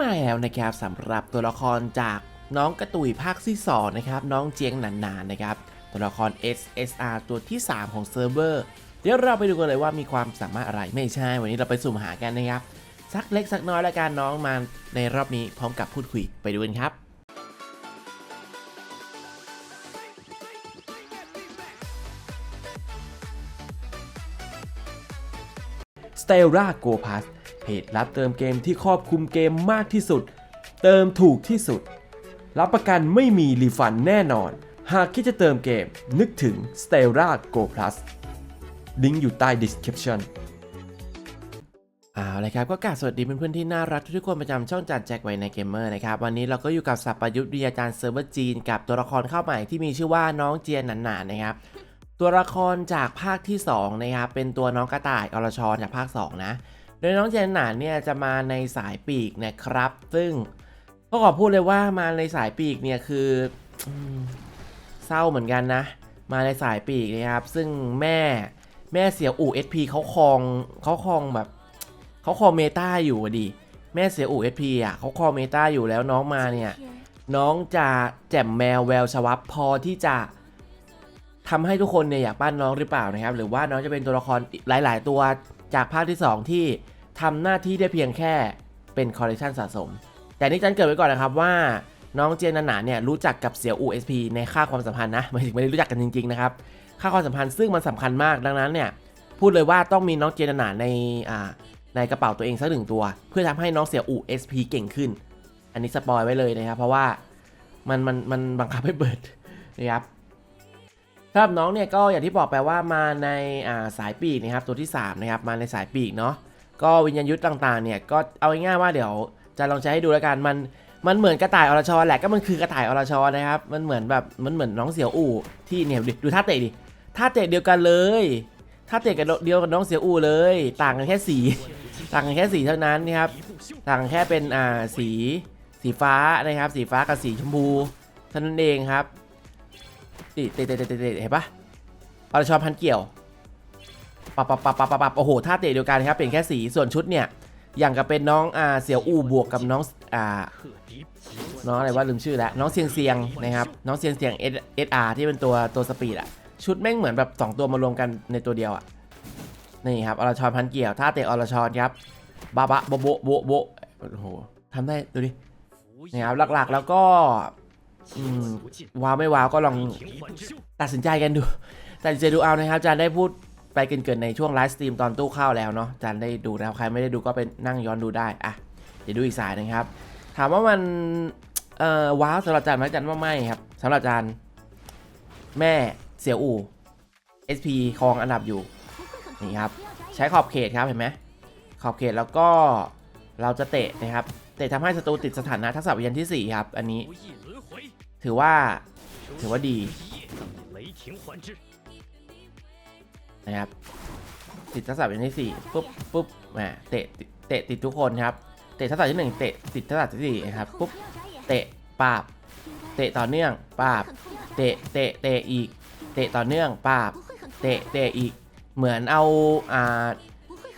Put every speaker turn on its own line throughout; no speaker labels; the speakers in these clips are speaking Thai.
มาแล้วนะครับสำหรับตัวละครจากน้องกระตุยภาคที่สองนะครับน้องเจียงหนานๆนะครับตัวละคร SSR ตัวที่ 3 ของเซิร์ฟเวอร์เดี๋ยวเราไปดูกันเลยว่ามีความสามารถอะไรไม่ใช่ วันนี้เราไปสุ่มหากันนะครับสักเล็กสักน้อยแล้วกันน้องมาในรอบนี้พร้อมกับพูดคุยไปดูกันครับ s t e l l a Go Pass เพจรับเติมเกมที่ครอบคลุมเกมมากที่สุด เติมถูกที่สุด รับประกันไม่มีรีฟันแน่นอน หากคิดจะเติมเกมนึกถึง s t e l l a Go Plus ลิงก์อยู่ใต้ description เอาละครับก็กราบสวัสดีเพื่อนๆที่น่ารักทุกคนประจำช่องจัดแจ็คไว้ในเกมเมอร์นะครับวันนี้เราก็อยู่กับสัปยุทธ์วิทยาจารย์เซิร์ฟเวอร์จีน กับตัวละครเข้าใหม่ที่มีชื่อว่าน้องเจียนหนานๆนะครับตัวละครจากภาคที่2นะครับเป็นตัวน้องกระต่ายอรชรจากภาค2นะ โดยน้องเจนหนานเนี่ยจะมาในสายปีกนะครับ ซึ่งก็ขอพูดเลยว่ามาในสายปีกเนี่ยคือเศร้าเหมือนกันนะ มาในสายปีกนะครับ ซึ่งแม่แม่เสียอู่ SP เขาครองเขาครองแบบเขาครองเมตาอยู่ดิแม่เสียอู่ SP อะเขาครองเมตาอยู่แล้วน้องมาเนี่ยน้องจะแจ่มแมวแววชวับพอที่จะทำให้ทุกคนเนี่ยอยากปั้นน้องหรือเปล่านะครับ หรือว่าน้องจะเป็นตัวละครหลาย ๆ ตัว จากภาคที่ 2 ที่ทำหน้าที่ได้เพียงแค่เป็นคอลเลคชันสะสม แต่นี่จันเกิดไว้ก่อนนะครับว่าน้องเจนนาหนาเนี่ยรู้จักกับเสี่ยวอู SP ในค่าความสัมพันธ์นะหมายถึงไม่ได้รู้จักกันจริงๆนะครับค่าความสัมพันธ์ซึ่งมันสำคัญมากดังนั้นเนี่ยพูดเลยว่าต้องมีน้องเจนนาหนาในในกระเป๋าตัวเองสักหนึ่งตัว เพื่อทำให้น้องเสี่ยวอู SP เก่งขึ้น อันนี้สปอยไว้เลยนะครับเพราะว่ามันมันมันบังคับให้เปิดนะครับ สำหรับน้องเนี่ยก็อย่างที่บอกไปว่ามาในาสายปีกนะครับตัวที่3นะครับมาในสายปีกเนาะก็วิญญาณยุทธ์ต่างๆเนี่ยก็เอาง่ายๆว่าเดี๋ยวจะลองใช้ให้ดูแล้วกันมันมันเหมือนกระต่ายอรชรแหละก็มันคือกระต่ายอรชรนะครับมันเหมือนแบบมันเหมือนน้องเสี่ยวอู่ที่เนี่ยดูดูท่าเตะดิท่าเตะเดียวกันเลยท่าเตะกันเดียวกับน้องเสี่ยวอู่เลย ต่างกันแค่สีต่างกันแค่สีเท่านั้นนะครับต่างแค่เป็นอ่าสีสีฟ้านะครับสีฟ้ากับสีชมพูเท่านั้นเองครับ ติเตะเตะเตะเตะเห็นปะอรชรพันเกี่ยวปับปับปับปับปับปับโอ้โหท่าเตะเดียวกันครับเปลี่ยนแค่สีส่วนชุดเนี่ยอย่างกับเป็นน้องอ่าเสี่ยวอู่บวกกับน้องอ่าน้องอะไรว่าลืมชื่อแล้วน้องเซียงเซียงนะครับน้องเซียงเซียงเอสอาร์ที่เป็นตัวตัวสปีดอะชุดแม่งเหมือนแบบสองตัวมารวมกันในตัวเดียวอะนี่ครับอรชรพันเกี่ยวท่าเตะอรชรครับบาบะโบโบโบโบโอ้โหทำได้ดูดินี่ครับหลักๆแล้วก็ อืมว้าวไม่ว้าวก็ลองตัดสินใจกันดูตัดสินใจดูเอานะครับจารย์ได้พูดไปเกินๆในช่วงไลฟ์สตรีมตอนตู้เข้าแล้วเนาะจารย์ได้ดูแล้วใครไม่ได้ดูก็ไปนั่งย้อนดูได้อะเดี๋ยวดูอีกสายนะครับ ถามว่ามันเอ่อว้าวสำหรับจารย์ไหมจารย์ว่าไม่ครับสำหรับจารย์แม่เสียวอู่ SP ครองอันดับอยู่นี่ครับใช้ขอบเขตครับเห็นไหมขอบเขตแล้วก็เราจะเตะนะครับเตะทำให้ศัตรูติดสถานะทักษะวิญญาณที่ 4 ครับ อันนี้ ถือว่า ถือว่าดีนะครับติดทักษะเป็นที่สี่ปุ๊บปุ๊บแหมเตะเตะติดทุกคนครับ เตะทักษะที่หนึ่งเตะติดทักษะที่สี่นะครับปุ๊บเตะปาบ เตะต่อเนื่องปาบ เตะเตะเตะอีก เตะต่อเนื่องปาบ เตะเตะอีก เหมือนเอาอ่า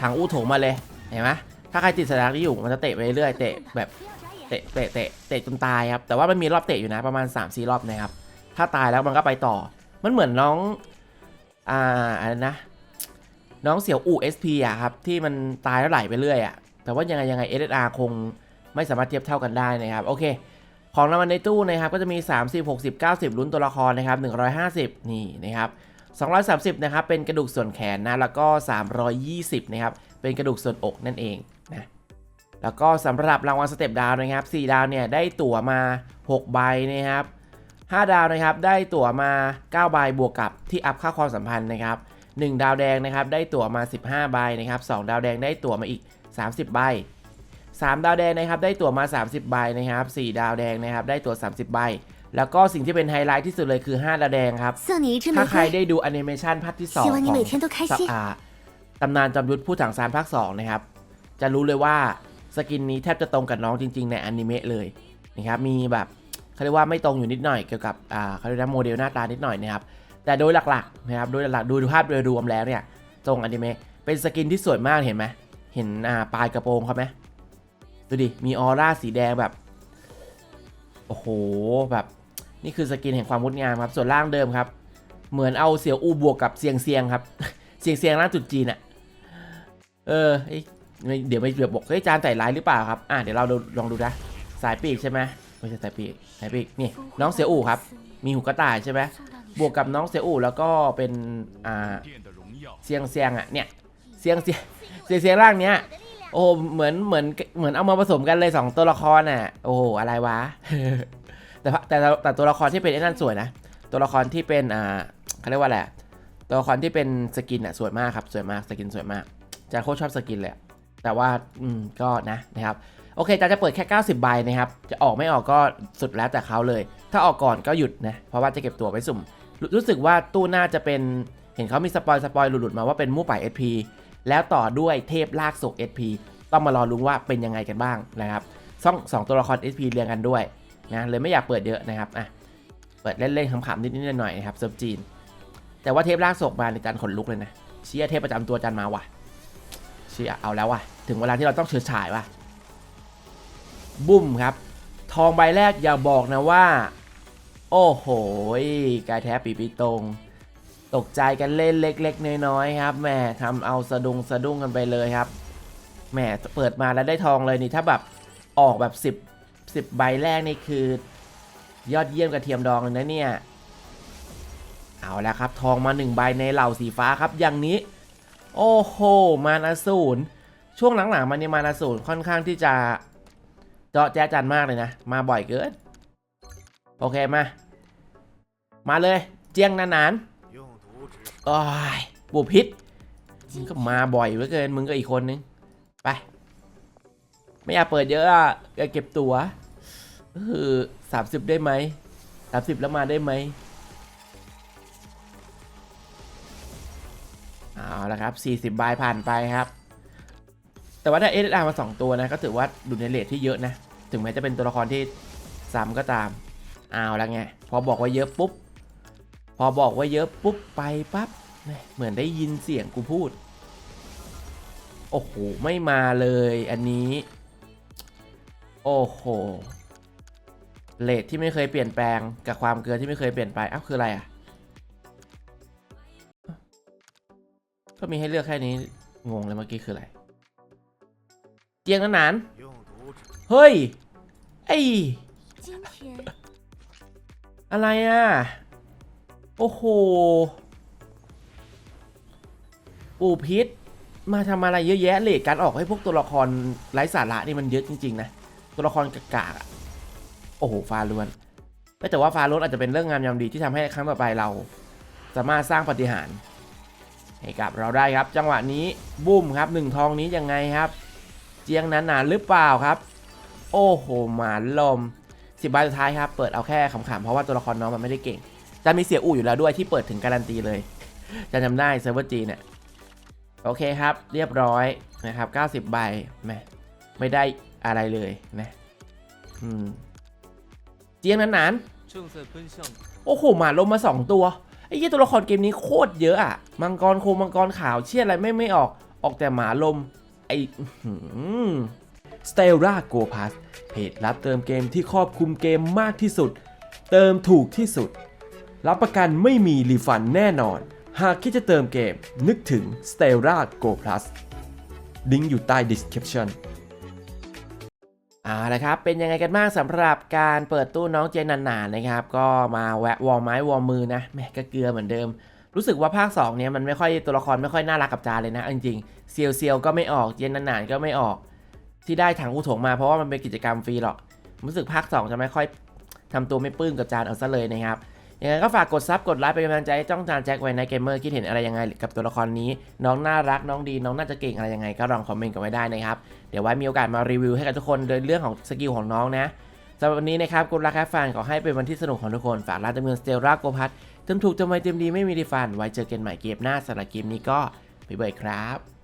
ถังอู้โถงมาเลยเห็นไหมถ้าใครติดสถานที่อยู่มันจะเตะไปเรื่อยเตะแบบ เตะเตะเตะเตะจนตายครับแต่ว่ามันมีรอบเตะอยู่นะประมาณ3 4รอบนะครับ ถ้าตายแล้วมันก็ไปต่อ มันเหมือนน้องอ่าอะไรนะ น้องเสี่ยวอู SP อะครับที่มันตายแล้วไหลไปเรื่อยอะแต่ว่ายังไงยังไง SSR คงไม่สามารถเทียบเท่ากันได้นะครับโอเค ของรางวัลในตู้นะครับก็จะมี 30 60 90 ลุ้นตัวละครนะครับ 150 นี่นะครับ230 นะครับ เป็นกระดูกส่วนแขนนะ แล้วก็ 320 นะครับ เป็นกระดูกส่วนอกนั่นเองนะ แล้วก็สำหรับรางวัลสเต็ปดาวนะครับ4ดาวเนี่ยได้ตั๋วมา 6 ใบนะครับ5ดาวนะครับได้ตั๋วมา 9 ใบบวกกับที่อัพค่าความสัมพันธ์นะครับ 1 ดาวแดงนะครับได้ตั๋วมา 15 ใบนะครับ2ดาวแดงได้ตั๋วมาอีก 30 ใบ 3 ดาวแดงนะครับได้ตั๋วมา 30 ใบนะครับ4ดาวแดงนะครับได้ตั๋ว 30 ใบ แล้วก็สิ่งที่เป็นไฮไลท์ที่สุดเลยคือ 5 ดาวแดงครับ ถ้าใครได้ดูแอนิเมชันภาคที่ 2 ของตำนานจอมยุทธผู้ถังซานภาค 2 นะครับ จะรู้เลยว่า สกินนี้แทบจะตรงกับน้องจริง ๆ ในอนิเมะเลยนะครับมีแบบเขาเรียกว่าไม่ตรงอยู่นิดหน่อยเกี่ยวกับอ่าเขาเรียกว่าโมเดลหน้าตานิดหน่อยนะครับแต่โดยหลักๆนะครับโดยหลักๆดูภาพโดยรวมแล้วเนี่ยตรงอนิเมะเป็นสกินที่สวยมากเห็นไหมเห็นอ่าปลายกระโปรงเขาไหมดูดิมีออร่าสีแดงแบบโอ้โหแบบนี่คือสกินแห่งความงดงามครับส่วนล่างเดิมครับ เหมือนเอาเสี่ยวอูบวกกับเซียงเซียงครับเซียงเซียงล่างจุดจีนอะเออเอ้ยไม่ เดี๋ยวไม่เดี๋ยวบอกเฮ้ยจานใส่ลายหรือเปล่าครับอ่าเดี๋ยวเราลองดูนะสายปีกใช่ไหมไม่ใช่สายปีกสายปีกนี่น้องเสียอู่ครับ มีหูกระต่ายใช่ไหมบวกกับน้องเสียอู่แล้วก็เป็นอ่าเสียงเสียงอะเนี่ยเสียงเสียงเสียงร่างเนี้ยโอ้เหมือนเหมือนเหมือนเอามาผสมกันเลยสองตัวละครน่ะโอ้อะไรวะแต่แต่แต่ตัวละครที่เป็นไอ้นั่นสวยนะตัวละครที่เป็นอ่าเขาเรียกว่าแหละตัวละครที่เป็นสกินอะสวยมากครับสวยมากสกินสวยมากจะโคตรชอบสกินเลย แต่ว่าอืมก็นะนะครับโอเคจาจะเปิดแค่ 90 ใบนะครับ จะออกไม่ออกก็สุดแล้วแต่เขาเลย ถ้าออกก่อนก็หยุดนะ เพราะว่าจะเก็บตัวไว้สุ่มรรู้สึกว่าตู้หน่าจะเป็น เห็นเขามีสปอยสปอยหลุดๆมาว่าเป็นมู่ป่าย SP แล้วต่อด้วยเทพลากศก SP ต้องมารอลุ้นว่าเป็นยังไงกันบ้างนะครับซ่องสองตัวละคร SP เรียงกันด้วยนะเลยไม่อยากเปิดเยอะนะครับอะเปิดเล่นๆขำๆนิดๆหน่อยๆนะครับเซิร์ฟจีน แต่ว่าเทพลากศกมาในจันขนลุกเลยนะเชียเทพประจำตัวจันมาว่ะ ชียเอาแล้วว่ะ ถึงเวลาที่เราต้องเฉิดฉายว่ะ บุ้มครับ ทองใบแรกอย่าบอกนะว่า โอ้โหกายแท้ปีปีตรง ตกใจกันเล่นเล็ก ๆ น้อยๆครับแหม่ทำเอาสะดุงสะดุ้งกันไปเลยครับแหม่เปิดมาแล้วได้ทองเลยนี่ถ้าแบบออกแบบ 10 10 ใบแรกนี่คือ ยอดเยี่ยมกระเทียมดองเลยนะเนี่ย เอาแล้วครับ ทองมา 1 ใบในเหล่าสีฟ้าครับ อย่างนี้ โอ้โห มานาสูนช่วงหลังๆมันนี่มานาสูนค่อนข้างที่จะเจาะแจ๊จันมากเลยนะ มาบ่อยเกิน โอเคมา มาเลย เจียงนานา
น
โอ้ยบุพิษมึงก็มาบ่อยเหลือเกิน มึงก็อีกคนนึง ไป ไม่อยากเปิดเยอะอะเก็บตั๋วคือสามสิบได้ไหมสามสิบแล้วมาได้ไหม เอาละครับสี่สิบใบผ่านไปครับ แต่ว่าได้เอสอามาสองตัวนะ ก็ถือว่าดูในเลทที่เยอะนะ ถึงแม้จะเป็นตัวละครที่ซ้ำก็ตาม เอาละไง พอบอกว่าเยอะปุ๊บ พอบอกว่าเยอะปุ๊บไปปั๊บ เหมือนได้ยินเสียงกูพูด โอ้โห ไม่มาเลยอันนี้ โอ้โหเลทที่ไม่เคยเปลี่ยนแปลงกับความเกลือที่ไม่เคยเปลี่ยนไปอ้าวคืออะไรอะ ก็มีให้เลือกแค่นี้ งงเลยเมื่อกี้คืออะไร เตียงนานเฮ้ย ไออะไรอะ โอ้โห ปูพิษ มาทำอะไรเยอะแยะเลยการออกให้พวกตัวละครไร้สาระนี่มันเยอะจริง ๆ นะ ตัวละครกากอะ โอ้โห ฟาลวน แต่ว่าฟาลวนอาจจะเป็นเรื่องงามยามดีที่ทำให้ครั้งต่อไปเรา สามารถสร้างปฏิหาร ให้กับเราได้ครับ จังหวะนี้บุ้มครับหนึ่งทองนี้ยังไงครับ เจียงนั้นหนาหรือเปล่าครับ โอ้โหมานลมสิบใบสุดท้ายครับเปิดเอาแค่ขำๆเพราะว่าตัวละครน้องมันไม่ได้เก่งจะมีเสียอู่อยู่แล้วด้วยที่เปิดถึงการันตีเลยจะจำได้เซิร์ฟเวอร์จีเนี่ยโอเคครับ เรียบร้อยนะครับ 90 ใบไม่ไม่ได้อะไรเลยนะอืเจียงนั้น
นา
นโอ้โหหมาลมมา 2 ตัว ไอ้ยี่ตัวละครเกมนี้โคตรเยอะอะมังกรโคมังกรขาวเชี่ยอะไรไม่ไม่ออก ออกแต่หมาลม ไอ้สเตลล่าโกพาสเพจรับเติมเกมที่ครอบคลุมเกมมากที่สุด เติมถูกที่สุด รับประกันไม่มีรีฟันแน่นอน หากคิดจะเติมเกมนึกถึง s t e l l a Go Plus ลิงก์อยู่ใต้ description เอาละครับ เป็นยังไงกันบ้างสำหรับการเปิดตู้น้องเจนนานๆนะครับ ก็มาแวะวอลไม้วอลมือนะแม่ก็เกลือเหมือนเดิม รู้สึกว่าภาค2เนี้ยมันไม่ค่อยตัวละครไม่ค่อยน่ารักกับจาเลยนะจริงๆเซียวเซียวก็ไม่ออกเจนนานๆก็ไม่ออก ที่ได้ถังอุถงมาเพราะว่ามันเป็นกิจกรรมฟรีหรอก รู้สึกภาค 2 จะไม่ค่อยทำตัวไม่ปลื้มกับจานเอาซะเลยนะครับ ยังไงก็ฝากกดซับกดไลค์เป็นกำลังใจให้จ้องจานแจ็คไว้ในเกมเมอร์คิดเห็นอะไรยังไงกับตัวละครนี้ น้องน่ารักน้องดีน้องน่าจะเก่งอะไรยังไงก็ลองคอมเมนต์กันไว้ได้นะครับเดี๋ยวไว้มีโอกาสมารีวิวให้กับทุกคนโดยเรื่องของสกิลของน้องนะสำหรับวันนี้นะครับกุลาแคฟฟนขอให้เป็นวันที่สนุกของทุกคนฝากร้านดำเนินสเตลราโกพัทเติมถูกเติมไวเติมดีไม่มีดีฟันไว้เจอกันใหม่เกมหน้าสำหรับเกมนี้ก็บ๊ายบยครับ